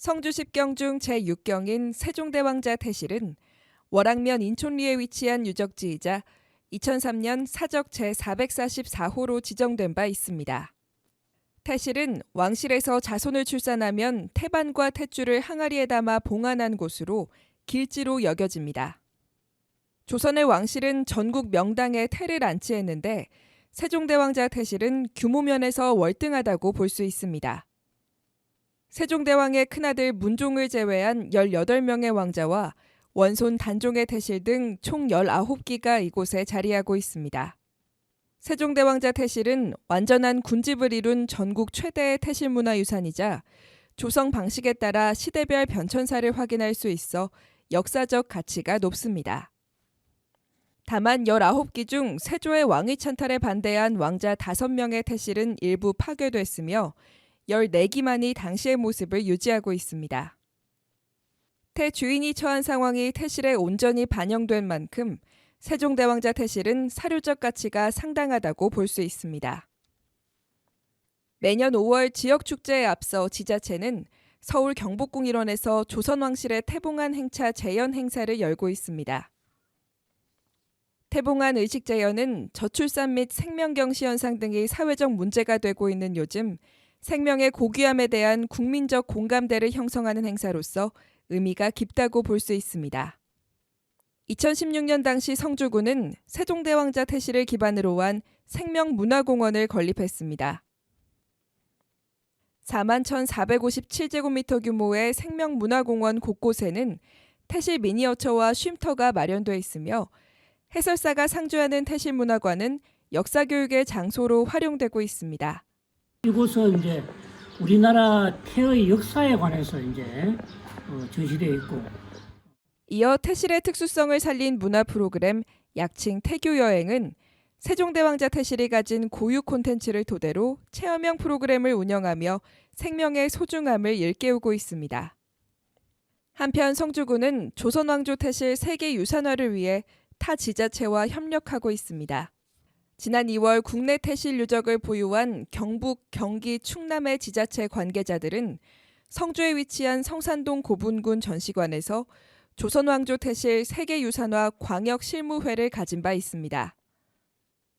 성주 10경 중 제6경인 세종대왕자 태실은 월악면 인촌리에 위치한 유적지이자 2003년 사적 제444호로 지정된 바 있습니다. 태실은 왕실에서 자손을 출산하면 태반과 탯줄을 항아리에 담아 봉안한 곳으로 길지로 여겨집니다. 조선의 왕실은 전국 명당에 태를 안치했는데 세종대왕자 태실은 규모 면에서 월등하다고 볼 수 있습니다. 세종대왕의 큰아들 문종을 제외한 18명의 왕자와 원손 단종의 태실 등 총 19기가 이곳에 자리하고 있습니다. 세종대왕자 태실은 완전한 군집을 이룬 전국 최대의 태실 문화유산이자 조성 방식에 따라 시대별 변천사를 확인할 수 있어 역사적 가치가 높습니다. 다만 19기 중 세조의 왕위 찬탈에 반대한 왕자 5명의 태실은 일부 파괴됐으며 14기만이 당시의 모습을 유지하고 있습니다. 태 주인이 처한 상황이 태실에 온전히 반영된 만큼 세종대왕자 태실은 사료적 가치가 상당하다고 볼 수 있습니다. 매년 5월 지역 축제에 앞서 지자체는 서울 경복궁 일원에서 조선왕실의 태봉안 행차 재연 행사를 열고 있습니다. 태봉안 의식 재연은 저출산 및 생명경시 현상 등이 사회적 문제가 되고 있는 요즘 생명의 고귀함에 대한 국민적 공감대를 형성하는 행사로서 의미가 깊다고 볼 수 있습니다. 2016년 당시 성주군은 세종대왕자 태실을 기반으로 한 생명문화공원을 건립했습니다. 4만 1,457제곱미터 규모의 생명문화공원 곳곳에는 태실 미니어처와 쉼터가 마련돼 있으며 해설사가 상주하는 태실문화관은 역사교육의 장소로 활용되고 있습니다. 이곳은 이제 우리나라 태의 역사에 관해서 이제 어, 전시되어 있고 이어 태실의 특수성을 살린 문화 프로그램 약칭 태교 여행은 세종대왕자 태실이 가진 고유 콘텐츠를 토대로 체험형 프로그램을 운영하며 생명의 소중함을 일깨우고 있습니다. 한편 성주군은 조선왕조 태실 세계 유산화를 위해 타 지자체와 협력하고 있습니다. 지난 2월 국내 태실 유적을 보유한 경북, 경기, 충남의 지자체 관계자들은 성주에 위치한 성산동 고분군 전시관에서 조선왕조 태실 세계유산화 광역 실무회를 가진 바 있습니다.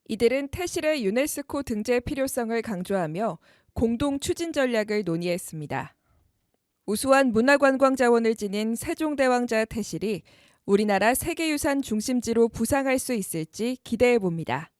이들은 태실의 유네스코 등재 필요성을 강조하며 공동 추진 전략을 논의했습니다. 우수한 문화관광 자원을 지닌 세종대왕자 태실이 우리나라 세계유산 중심지로 부상할 수 있을지 기대해 봅니다.